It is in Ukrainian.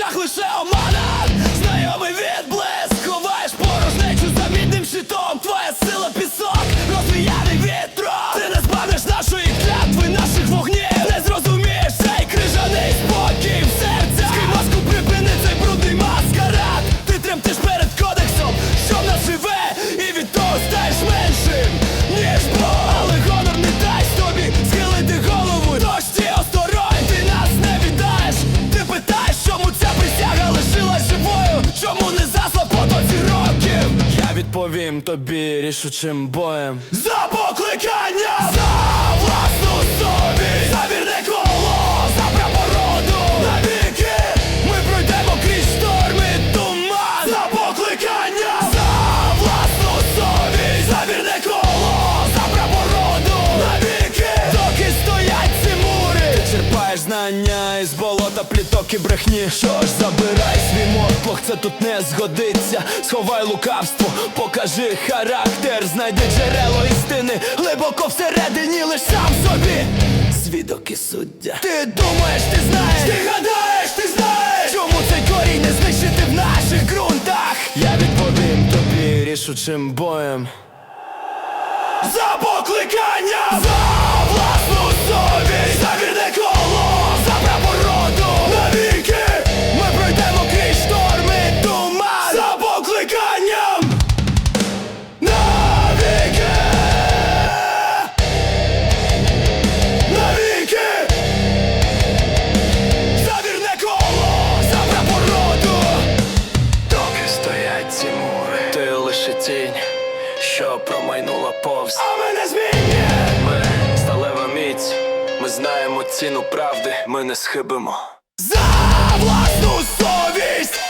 очах лише омана. Знайомий відблиск. Ховаєш порожнечу за мідним щитом. Твоя сила пісок, розвіяний вітром Ти не збавиш нашої клятви, наших вогнів. Не зрозумієш цей крижаний спокій. В серця Скинь маску, припини цей брудний маскарад. Ти тремтиш відповім тобі рішучим боєм? За покликання! За власну совість! За вірне коло, за прапороду! Навіки ми пройдемо крізь шторми туман! За покликання! За власну совість! За вірне коло, за прапороду! Навіки доки стоять ці мури! Ти черпаєш знання із болота, пліток і брехні. Що ж, забирай свій мотлох, це тут не згодиться. Сховай лукавство, покажи характер. Знайди джерело істини глибоко всередині, лиш сам собі. Свідок і суддя. Ти думаєш, ти знаєш, ти гадаєш, ти знаєш? Чому цей корінь не знищити в наших ґрунтах? Я відповім тобі рішучим боєм. За покликання! За власну совість тінь, що промайнула повз. А ми не змінні! Ми сталева міць Ми знаємо ціну правди, ми не схибимо. За власну совість